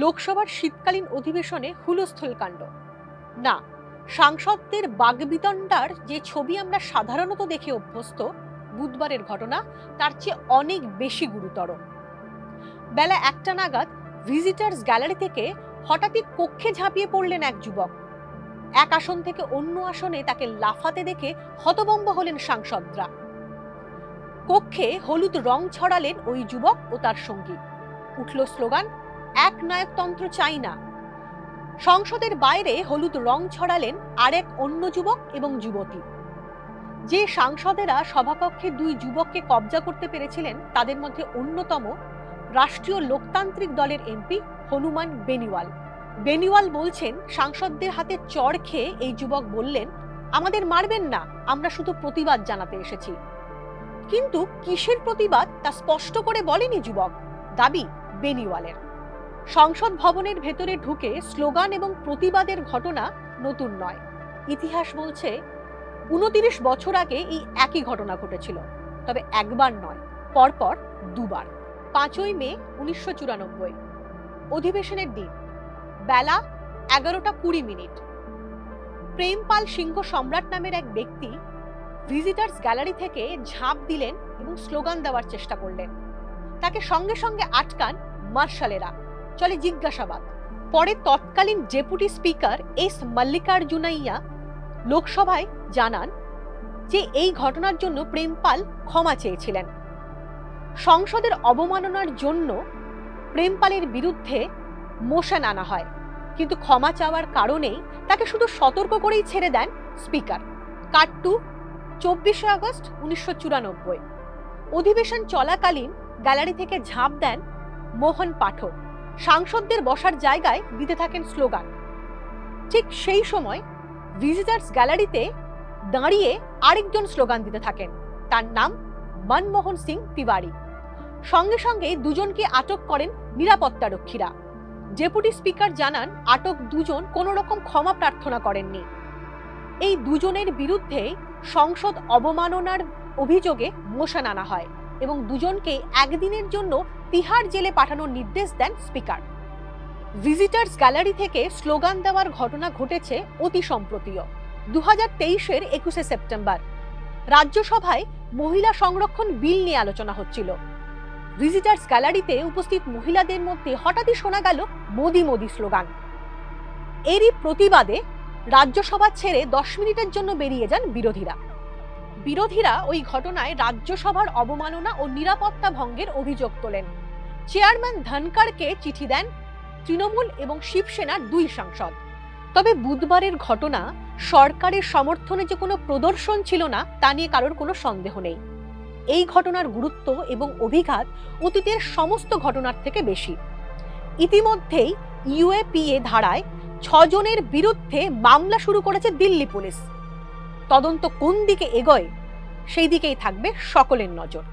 লোকসভার শীতকালীন অধিবেশনে হুলস্থুল কাণ্ড। না, সাংসদদের বাগবিতণ্ডার যে ছবি আমরা সাধারণত দেখে অভ্যস্ত, বুধবারের ঘটনা, তার চেয়ে অনেক বেশি গুরুতর। বেলা একটা নাগাদ ভিজিটার্স গ্যালারি থেকে হঠাৎই কক্ষে ঝাঁপিয়ে পড়লেন এক যুবক। এক আসন থেকে অন্য আসনে তাকে লাফাতে দেখে হতবম্ব হলেন সাংসদরা। কক্ষে হলুদ রং ছড়ালেন ওই যুবক ও তার সঙ্গী। উঠল স্লোগান এক নায়কতন্ত্র চাই না সংসদের বাইরে হলুদ রং ছড়ালেন আরেক অন্য যুবক এবং যুবতী। যে সাংসদেরা সভাকক্ষে দুই যুবককে কবজা করতে পেরেছিলেন, তাদের মধ্যে অন্যতম রাষ্ট্রীয় লোকতান্ত্রিক দলের এমপি হনুমান বেনিওয়াল। বেনিওয়াল বলছেন, সাংসদদের হাতে চড় খেয়ে এই যুবক বললেন, আমাদের মারবেন না, আমরা শুধু প্রতিবাদ জানাতে এসেছি। কিন্তু কিসের প্রতিবাদ তা স্পষ্ট করে বলেনি যুবক দাবি বেনিওয়ালের। সংসদ ভবনের ভেতরে ঢুকে স্লোগান এবং প্রতিবাদের ঘটনা নতুন নয়। ইতিহাস বলছে, উনতিরিশ বছর আগে এই একই ঘটনা ঘটেছিল, তবে একবার নয়, পরপর দুবার। পাঁচই মে উনিশশো চুরানব্বই। অধিবেশনের দিন, বেলা এগারোটা কুড়ি মিনিট। প্রেমপাল সিংহ সম্রাট নামের এক ব্যক্তি ভিজিটার্স গ্যালারি থেকে ঝাঁপ দিলেন এবং স্লোগান দেওয়ার চেষ্টা করলেন। তাকে সঙ্গে সঙ্গে আটকান মার্শালেরা। চলে জিজ্ঞাসাবাদ। পরে তৎকালীন ডেপুটি স্পিকার এস মল্লিকার্জুনাইয়া লোকসভায় জানান যে এই ঘটনার জন্য প্রেমপাল ক্ষমা চেয়েছিলেন। সংসদের অবমাননার জন্য প্রেমপালের বিরুদ্ধে মোশন আনা হয়। কিন্তু ক্ষমা চাওয়ার কারণেই তাকে শুধু সতর্ক করেই ছেড়ে দেন স্পিকার। কাট টু চব্বিশে আগস্ট উনিশশো চুরানব্বই। অধিবেশন চলাকালীন গ্যালারি থেকে ঝাঁপ দেন মোহন পাঠক। সাংসদদের বসার জায়গায় দিতে থাকেন স্লোগান। ঠিক সেই সময় ভিজিটার্স গ্যালারিতে দাঁড়িয়ে আরেকজন স্লোগান দিতে থাকেন। তার নাম মনমোহন সিং তিওয়ারি। সঙ্গে সঙ্গে দুজনকে আটক করেন নিরাপত্তারক্ষীরা। ডেপুটি স্পিকার জানান, আটক দুজন কোনো রকম ক্ষমা প্রার্থনা করেননি। এই দুজনের বিরুদ্ধে সংসদ অবমাননার অভিযোগে মোশন আনা হয়। এবং দুজনকে একদিনের জন্য তিহার জেলে পাঠানোর নির্দেশ দেন স্পিকার। ভিজিটার্স গ্যালারি থেকে স্লোগান দেওয়ার ঘটনা ঘটেছে অতি সম্প্রতীয় দু হাজার তেইশের একুশে সেপ্টেম্বর, রাজ্যসভায় মহিলা সংরক্ষণ বিল নিয়ে আলোচনা হচ্ছিল। ভিজিটার্স গ্যালারিতে উপস্থিত মহিলাদের মধ্যে হঠাৎই শোনা গেল মোদি মোদি স্লোগান। এরই প্রতিবাদে রাজ্যসভা ছেড়ে দশ মিনিটের জন্য বেরিয়ে যান বিরোধীরা। বিরোধীরা ওই ঘটনায় রাজ্যসভার অবমাননা ও নিরাপত্তা ভঙ্গের অভিযোগ তোলেন। চেয়ারম্যান ধনকারকে চিঠি দেন তৃণমূল এবং শিবসেনার দুই সাংসদ। তবে বুধবারের ঘটনা সরকারের সমর্থনে যে কোনো প্রদর্শন ছিল না, তা নিয়ে কারোর কোনো সন্দেহ নেই। এই ঘটনার গুরুত্ব এবং অভিঘাত অতীতের সমস্ত ঘটনার থেকে বেশি। ইতিমধ্যেই ইউএপিএ ধারায় ছজনের বিরুদ্ধে মামলা শুরু করেছে দিল্লি পুলিশ। তদন্ত কোন দিকে এগোয় সেই দিকেই থাকবে সকলের নজর।